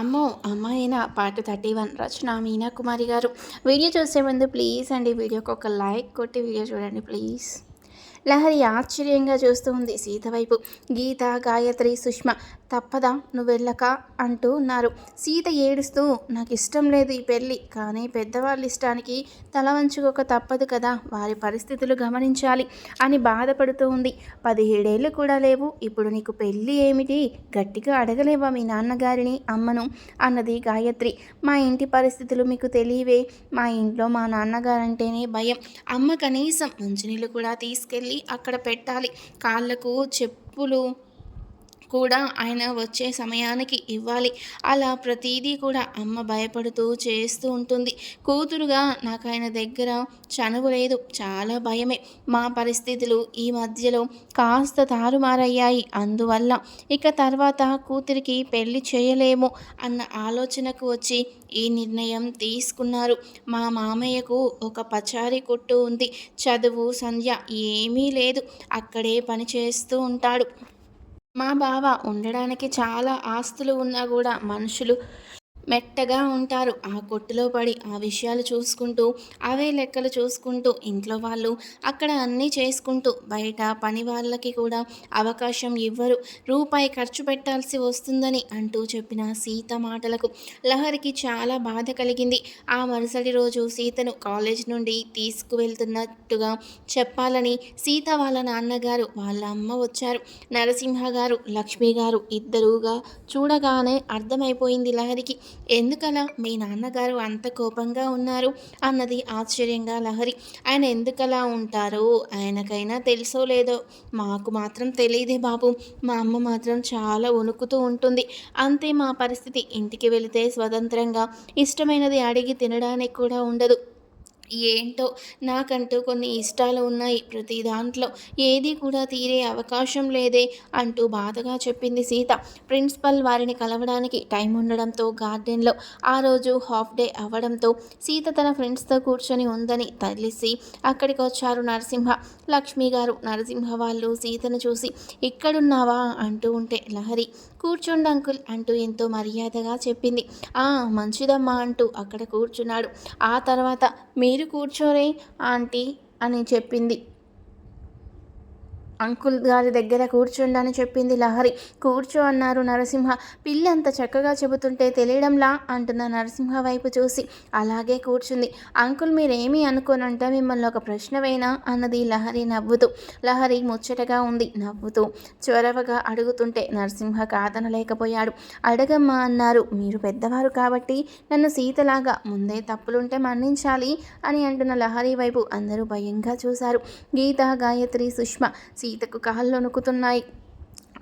అమ్మో అమ్మాయిన part thirty one Rachana Meena Kumari గారు. Video చూసే ముందు ప్లీజ్ అండి వీడియోకి ఒక లైక్ కొట్టి వీడియో చూడండి ప్లీజ్ లహరి ఆశ్చర్యంగా చూస్తూ ఉంది సీత వైపు. గీత గాయత్రి సుష్మ తప్పదా నువ్వు వెళ్ళక అంటూ ఉన్నారు. సీత ఏడుస్తూ నాకు ఇష్టం లేదు ఈ పెళ్ళి కానీ పెద్దవాళ్ళ ఇష్టానికి తల వంచుకోక తప్పదు కదా వారి పరిస్థితులు గమనించాలి అని బాధపడుతూ ఉంది. పదిహేడేళ్ళు కూడా లేవు ఇప్పుడు నీకు పెళ్ళి ఏమిటి? గట్టిగా అడగలేవా మీ నాన్నగారిని అమ్మను? అన్నది గాయత్రి. మా ఇంటి పరిస్థితులు మీకు తెలియవే మా ఇంట్లో మా నాన్నగారంటేనే భయం. అమ్మ కనీసం మంచినీళ్ళు కూడా తీసుకెళ్ళి అక్కడ పెట్టాలి. కాళ్ళకు చెప్పులు కూడా ఆయన వచ్చే సమయానికి ఇవ్వాలి. అలా ప్రతిదీ కూడా అమ్మ భయపడుతూ చేస్తూ ఉంటుంది. కూతురుగా నాకు ఆయన దగ్గర చనువు లేదు. చాలా భయమే. మా పరిస్థితులు ఈ మధ్యలో కాస్త తారుమారయ్యాయి. అందువల్ల ఇక తర్వాత కూతురికి పెళ్ళి చేయలేము అన్న ఆలోచనకు వచ్చి ఈ నిర్ణయం తీసుకున్నారు. మా మామయ్యకు ఒక పచారీ కొట్టు ఉంది. చదువు సంధ్య ఏమీ లేదు. అక్కడే పని చేస్తూ ఉంటాడు. మా బావ ఉండడానికి చాలా ఆస్తులు ఉన్నా కూడా మనుషులు మెట్టగా ఉంటారు. ఆ కొట్టులో పడి ఆ విషయాలు చూసుకుంటూ అవే లెక్కలు చూసుకుంటూ ఇంట్లో వాళ్ళు అక్కడ అన్నీ చేసుకుంటూ బయట పని వాళ్ళకి కూడా అవకాశం ఇవ్వరు. రూపాయి ఖర్చు పెట్టాల్సి వస్తుందని అంటూ చెప్పిన సీత మాటలకు లహరికి చాలా బాధ కలిగింది. ఆ మరుసటి రోజు సీతను కాలేజ్ నుండి తీసుకువెళ్తున్నట్టుగా చెప్పాలని సీత వాళ్ళ నాన్నగారు వాళ్ళ అమ్మ వచ్చారు. నరసింహ గారు లక్ష్మి గారు ఇద్దరుగా చూడగానే అర్థమైపోయింది లహరికి. ఎందుకలా? మీ నాన్నగారు అంత కోపంగా ఉన్నారు అన్నది ఆశ్చర్యంగా లహరి. ఆయన ఎందుకలా ఉంటారు? ఆయనకైనా తెలుసో లేదో? మాకు మాత్రం తెలియదే బాబు. మా అమ్మ మాత్రం చాలా వణుకుతూ ఉంటుంది. అంతే మా పరిస్థితి. ఇంటికి వెళితే స్వతంత్రంగా. ఇష్టమైనది అడిగి తినడానికి కూడా ఉండదు. ఏంటో నాకంటూ కొన్ని ఇష్టాలు ఉన్నాయి. ప్రతి దాంట్లో ఏది కూడా తీరే అవకాశం లేదే అంటూ బాధగా చెప్పింది సీత. ప్రిన్సిపల్ వారిని కలవడానికి టైం ఉండడంతో గార్డెన్లో ఆ రోజు హాఫ్ డే అవ్వడంతో సీత తన ఫ్రెండ్స్తో కూర్చొని ఉందని తలిసి అక్కడికి వచ్చారు నరసింహ. లక్ష్మి గారు నరసింహ వాళ్ళు సీతను చూసి ఇక్కడున్నావా? అంటూ ఉంటే లహరి కూర్చోండి అంకుల్ అంటూ ఎంతో మర్యాదగా చెప్పింది. ఆ మంచిదమ్మా అంటూ అక్కడ కూర్చున్నాడు. ఆ తర్వాత మీరు కూర్చోరే ఆంటీ అని చెప్పింది. అంకుల్ గారి దగ్గర కూర్చోండి చెప్పింది లహరి. కూర్చో అన్నారు నరసింహ. పిల్లి అంత చక్కగా చెబుతుంటే తెలియడంలా అంటున్న నరసింహ వైపు చూసి అలాగే కూర్చుంది. అంకుల్ మీరేమీ అనుకోనంటే మిమ్మల్ని ఒక ప్రశ్నవేనా? అన్నది లహరి నవ్వుతూ. లహరి ముచ్చటగా ఉంది. నవ్వుతూ చొరవగా అడుగుతుంటే నరసింహ కాదనలేకపోయాడు. అడగమ్మా అన్నారు. మీరు పెద్దవారు కాబట్టి నన్ను సీతలాగా ముందే తప్పులుంటే మన్నించాలి అని అంటున్న లహరి వైపు అందరూ భయంగా చూశారు. గీత గాయత్రి సుష్మ సీతకు కాళ్ళు నొక్కుతున్నాయి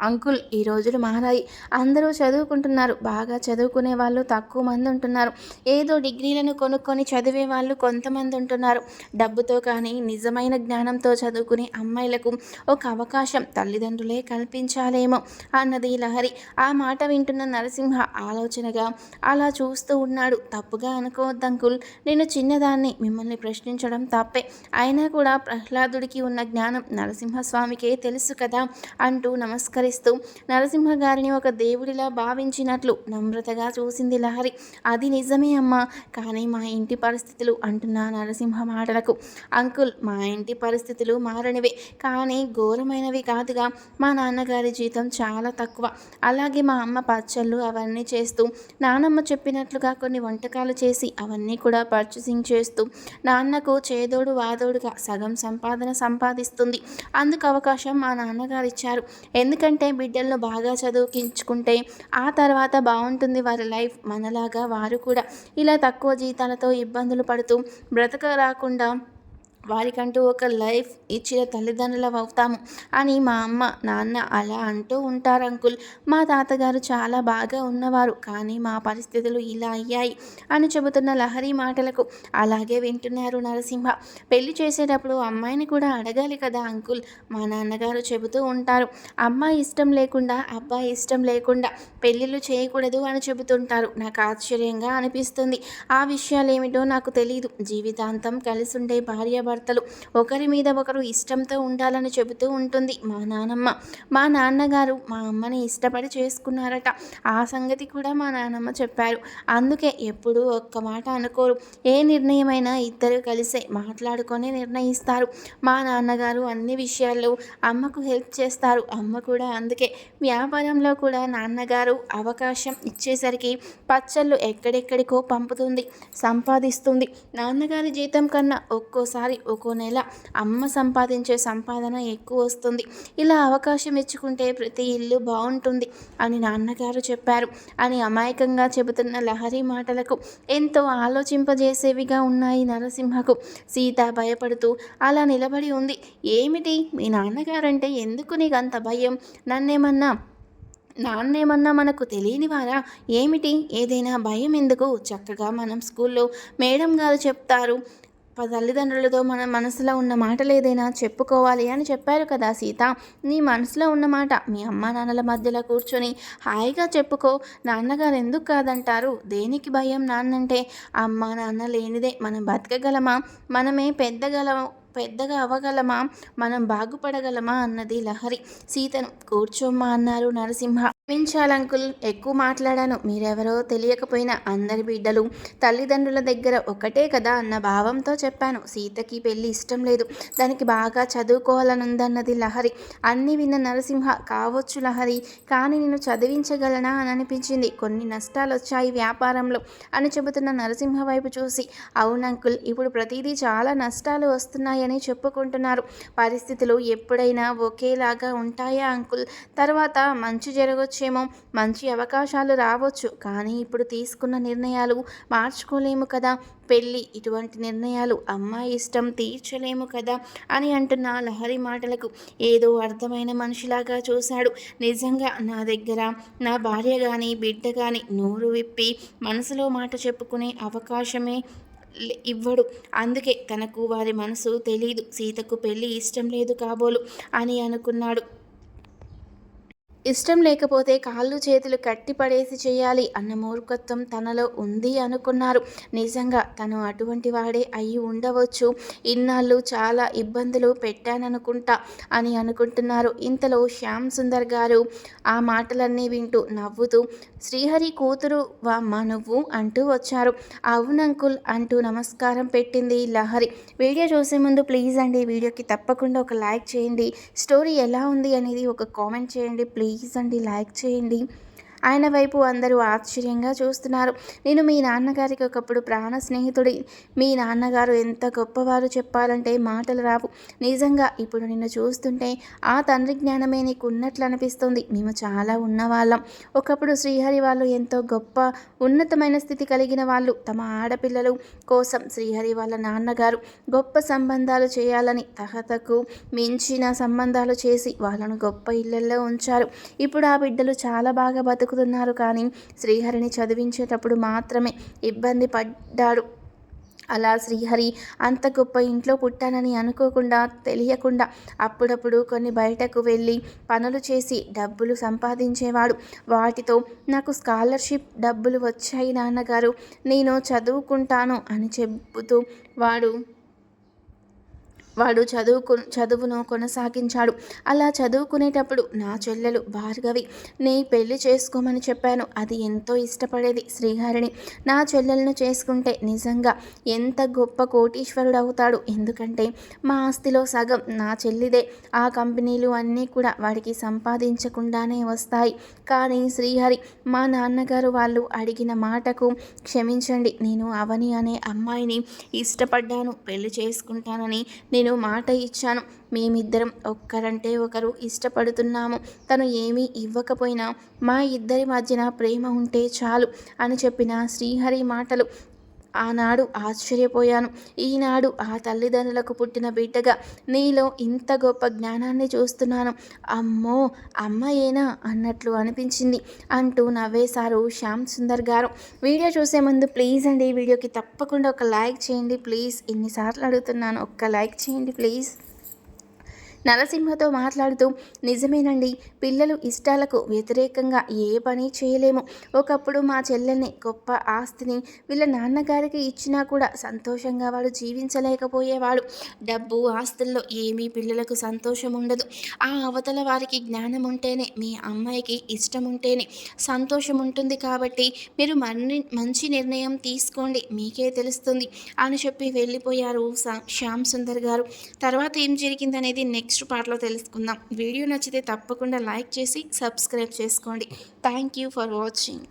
అంకుల్ ఈ రోజులు మారాయి అందరూ చదువుకుంటున్నారు. బాగా చదువుకునే వాళ్ళు తక్కువ మంది ఉంటున్నారు. ఏదో డిగ్రీలను కొనుక్కొని చదివే వాళ్ళు కొంతమంది ఉంటున్నారు. డబ్బుతో కానీ నిజమైన జ్ఞానంతో చదువుకునే అమ్మాయిలకు ఒక అవకాశం తల్లిదండ్రులే కల్పించాలేమో అన్నది లహరి. ఆ మాట వింటున్న నరసింహ ఆలోచనగా అలా చూస్తూ ఉన్నాడు. తప్పుగా అనుకోవద్దు అంకుల్. నేను చిన్నదాన్ని మిమ్మల్ని ప్రశ్నించడం తప్పే. అయినా కూడా ప్రహ్లాదుడికి ఉన్న జ్ఞానం నరసింహస్వామికే తెలుసు కదా అంటూ నమస్కరి నమస్కరిస్తూ నరసింహ గారిని ఒక దేవుడిలా భావించినట్లు నమ్రతగా చూసింది లహరి. అది నిజమే అమ్మా. కానీ మా ఇంటి పరిస్థితులు అంటున్న నరసింహ మాటలకు. అంకుల్ మా ఇంటి పరిస్థితులు మారనివే. కానీ ఘోరమైనవి కాదుగా. మా నాన్నగారి జీతం చాలా తక్కువ. అలాగే మా అమ్మ పచ్చళ్ళు అవన్నీ చేస్తూ నానమ్మ చెప్పినట్లుగా కొన్ని వంటకాలు చేసి అవన్నీ కూడా పర్చేసింగ్ చేస్తూ నాన్నకు చేదోడు వాదోడుగా సగం సంపాదన సంపాదిస్తుంది. అందుకు అవకాశం మా నాన్నగారు ఇచ్చారు ఎందుకంటే ఎందుకంటే బిడ్డలను బాగా చదువుకించుకుంటే ఆ తర్వాత బాగుంటుంది వారి లైఫ్ మనలాగా వారు కూడా. ఇలా తక్కువ జీతాలతో ఇబ్బందులు పడుతూ బ్రతక రాకుండా వారికంటూ ఒక లైఫ్ ఇచ్చిన తల్లిదండ్రులం అవుతాము. అని మా అమ్మ నాన్న అలా అంటూ ఉంటారు అంకుల్. మా తాతగారు చాలా బాగా ఉన్నవారు కానీ మా పరిస్థితులు ఇలా అయ్యాయి అని చెబుతున్న లహరి మాటలకు అలాగే వింటున్నారు నరసింహ. పెళ్ళి చేసేటప్పుడు అమ్మాయిని కూడా అడగాలి కదా అంకుల్? మా నాన్నగారు చెబుతూ ఉంటారు. అమ్మాయి ఇష్టం లేకుండా అబ్బాయి ఇష్టం లేకుండా పెళ్ళిళ్ళు చేయకూడదు అని చెబుతుంటారు. నాకు ఆశ్చర్యంగా అనిపిస్తుంది. ఆ విషయాలు ఏమిటో నాకు తెలియదు జీవితాంతం కలిసి ఉండే భార్యాభర్త భార్యాభర్తలు ఒకరి మీద ఒకరు ఇష్టంతో ఉండాలని చెబుతూ ఉంటుంది మా నానమ్మ. మా నాన్నగారు మా అమ్మని ఇష్టపడి చేసుకున్నారట. ఆ సంగతి కూడా మా నానమ్మ చెప్పారు. అందుకే ఎప్పుడూ ఒక్క మాట అనుకోరు. ఏ నిర్ణయమైనా ఇద్దరు కలిసే మాట్లాడుకొని నిర్ణయిస్తారు. మా నాన్నగారు అన్ని విషయాల్లో అమ్మకు హెల్ప్ చేస్తారు. అమ్మ కూడా అందుకే. వ్యాపారంలో కూడా నాన్నగారు అవకాశం ఇచ్చేసరికి పచ్చళ్ళు ఎక్కడెక్కడికో పంపుతుంది సంపాదిస్తుంది. నాన్నగారి జీతం కన్నా ఒక్కోసారి ఒక్కో నెల అమ్మ సంపాదించే సంపాదన ఎక్కువ వస్తుంది. ఇలా అవకాశం ఇచ్చుకుంటే ప్రతి ఇల్లు బాగుంటుంది అని నాన్నగారు చెప్పారు. అని అమాయకంగా చెబుతున్న లహరి మాటలకు ఎంతో ఆలోచింపజేసేవిగా ఉన్నాయి నరసింహకు. సీత భయపడుతూ అలా నిలబడి ఉంది. ఏమిటి? మీ నాన్నగారంటే ఎందుకు నీకు అంత భయం? నన్నేమన్నా నాన్నేమన్నా మనకు తెలియని వారా ఏమిటి? ఏదైనా భయం ఎందుకు? చక్కగా మనం స్కూల్లో మేడం గారు చెప్తారు. తల్లిదండ్రులతో మన మనసులో ఉన్న మాటలు ఏదైనా చెప్పుకోవాలి అని చెప్పారు కదా సీత. నీ మనసులో ఉన్న మాట మీ అమ్మ నాన్నల మధ్యలో కూర్చొని హాయిగా చెప్పుకో. నాన్నగారు ఎందుకు కాదంటారు? దేనికి భయం నాన్నంటే? అమ్మ నాన్న లేనిదే మనం బతకగలమా? మనమే పెద్దగలం పెద్దగా అవ్వగలమా? మనం బాగుపడగలమా? అన్నది లహరి. సీతను కూర్చోమ్మా అన్నారు నరసింహ. క్షమించాలంకుల్ ఎక్కువ మాట్లాడాను. మీరెవరో తెలియకపోయినా అందరి బిడ్డలు తల్లిదండ్రుల దగ్గర ఒకటే కదా అన్న భావంతో చెప్పాను. సీతకి పెళ్ళి ఇష్టం లేదు. దానికి బాగా చదువుకోవాలనుందన్నది లహరి. అన్ని విన్న నరసింహ కావచ్చు లహరి కానీ నేను చదివించగలనా అని అనిపించింది. కొన్ని నష్టాలు వచ్చాయి వ్యాపారంలో అని చెబుతున్న నరసింహ వైపు చూసి. అవునంకుల్ ఇప్పుడు ప్రతిదీ చాలా నష్టాలు వస్తున్నాయి. ఉన్నాయని చెప్పుకుంటున్నారు. పరిస్థితులు ఎప్పుడైనా ఒకేలాగా ఉంటాయా అంకుల్? తర్వాత మంచి జరగొచ్చేమో మంచి అవకాశాలు రావచ్చు. కానీ ఇప్పుడు తీసుకున్న నిర్ణయాలు మార్చుకోలేము కదా. పెళ్ళి ఇటువంటి నిర్ణయాలు అమ్మాయి ఇష్టం తీర్చలేము కదా అని అంటున్న లహరి మాటలకు ఏదో అర్థమైన మనిషిలాగా చూశాడు. నిజంగా నా దగ్గర నా భార్య కానీ బిడ్డ కానీ నోరు విప్పి మనసులో మాట చెప్పుకునే అవకాశమే ఇవ్వడు. అందుకే తనకు వారి మనసు తెలియదు సీతకు పెళ్ళి ఇష్టం లేదు కాబోలు అని అనుకున్నాడు. ఇష్టం లేకపోతే కాళ్ళు చేతులు కట్టిపడేసి చేయాలి అన్న మూర్ఖత్వం తనలో ఉంది అనుకున్నారు. నిజంగా తను అటువంటి వాడే అయి ఉండవచ్చు. ఇన్నాళ్ళు చాలా ఇబ్బందులు పెట్టాననుకుంటా అని అనుకుంటున్నారు. ఇంతలో శ్యామ్ సుందర్ గారు ఆ మాటలన్నీ వింటూ నవ్వుతూ శ్రీహరి కూతురు మా నువ్వు అంటూ వచ్చారు. అవునంకుల్ అంటూ నమస్కారం పెట్టింది లహరి. వీడియో చూసే ముందు ప్లీజ్ అండి వీడియోకి తప్పకుండా ఒక లైక్ చేయండి. స్టోరీ ఎలా ఉంది అనేది ఒక కామెంట్ చేయండి ప్లీజ్. ప్లీజ్ అండి లైక్ చేయండి. ఆయన వైపు అందరూ ఆశ్చర్యంగా చూస్తున్నారు. నేను మీ నాన్నగారికి ఒకప్పుడు ప్రాణ స్నేహితుడి. మీ నాన్నగారు ఎంత గొప్పవారు చెప్పాలంటే మాటలు రావు. నిజంగా ఇప్పుడు నిన్ను చూస్తుంటే ఆ తండ్రి జ్ఞానమే నీకు ఉన్నట్లు అనిపిస్తుంది. మేము చాలా ఉన్నవాళ్ళం. ఒకప్పుడు శ్రీహరి వాళ్ళు ఎంతో గొప్ప ఉన్నతమైన స్థితి కలిగిన వాళ్ళు. తమ ఆడపిల్లలు కోసం శ్రీహరి వాళ్ళ నాన్నగారు గొప్ప సంబంధాలు చేయాలని తహతకు మించిన సంబంధాలు చేసి వాళ్ళను గొప్ప ఇళ్ళలో ఉంచారు. ఇప్పుడు ఆ బిడ్డలు చాలా బాగా బతుకు బ్రతుకుతున్నారు కానీ శ్రీహరిని చదివించేటప్పుడు మాత్రమే ఇబ్బంది పడ్డాడు. అలా శ్రీహరి అంత గొప్ప ఇంట్లో పుట్టానని అనుకోకుండా తెలియకుండా అప్పుడప్పుడు కొన్ని బయటకు వెళ్ళి పనులు చేసి డబ్బులు సంపాదించేవాడు. వాటితో నాకు స్కాలర్షిప్ డబ్బులు వచ్చాయి నాన్నగారు నేను చదువుకుంటాను అని చెబుతూ వాడు వాడు చదువుకు చదువును కొనసాగించాడు. అలా చదువుకునేటప్పుడు నా చెల్లెలు భార్గవి నీ పెళ్ళి చేసుకోమని చెప్పాను. అది ఎంతో ఇష్టపడేది శ్రీహరిని. నా చెల్లెలను చేసుకుంటే నిజంగా ఎంత గొప్ప కోటీశ్వరుడు అవుతాడు ఎందుకంటే మా ఆస్తిలో సగం నా చెల్లిదే. ఆ కంపెనీలు అన్నీ కూడా వాడికి సంపాదించకుండానే వస్తాయి. కానీ శ్రీహరి మా నాన్నగారు వాళ్ళు అడిగిన మాటకు క్షమించండి. నేను అవని అనే అమ్మాయిని ఇష్టపడ్డాను. పెళ్ళి చేసుకుంటానని నేను నేను మాట ఇచ్చాను. మేమిద్దరం ఒక్కరంటే ఒకరు ఇష్టపడుతున్నాము. తను ఏమీ ఇవ్వకపోయినా మా ఇద్దరి మధ్యన ప్రేమ ఉంటే చాలు అని చెప్పిన శ్రీహరి మాటలు ఆనాడు ఆశ్చర్యపోయాను. ఈనాడు ఆ తల్లిదండ్రులకు పుట్టిన బిడ్డగా నీలో ఇంత గొప్ప జ్ఞానాన్ని చూస్తున్నాను. అమ్మో అమ్మయేనా అన్నట్లు అనిపించింది అంటూ నవ్వేశారు శ్యామ్ సుందర్ గారు. వీడియో చూసే ముందు ప్లీజ్ అండి వీడియోకి తప్పకుండా ఒక లైక్ చేయండి. ప్లీజ్ ఇన్నిసార్లు అడుగుతున్నాను ఒక్క లైక్ చేయండి ప్లీజ్. నరసింహతో మాట్లాడుతూ నిజమేనండి. పిల్లలు ఇష్టాలకు వ్యతిరేకంగా ఏ పని చేయలేము. ఒకప్పుడు మా చెల్లెల్ని గొప్ప ఆస్తిని వీళ్ళ నాన్నగారికి ఇచ్చినా కూడా సంతోషంగా వాడు జీవించలేకపోయేవాడు డబ్బు ఆస్తుల్లో ఏమీ పిల్లలకు సంతోషం ఉండదు. ఆ అవతల వారికి జ్ఞానం ఉంటేనే మీ అమ్మాయికి ఇష్టం ఉంటేనే సంతోషం ఉంటుంది కాబట్టి మీరు మన్ని మంచి నిర్ణయం తీసుకోండి. మీకే తెలుస్తుంది. అని చెప్పి వెళ్ళిపోయారు శ్యామ్ సుందర్ గారు. తర్వాత ఏం జరిగిందనేది నెక్స్ట్ పార్ట్లో తెలుసుకుందాం. వీడియో నచ్చితే తప్పకుండా లైక్ చేసి సబ్స్క్రైబ్ చేసుకోండి. Thank you for watching.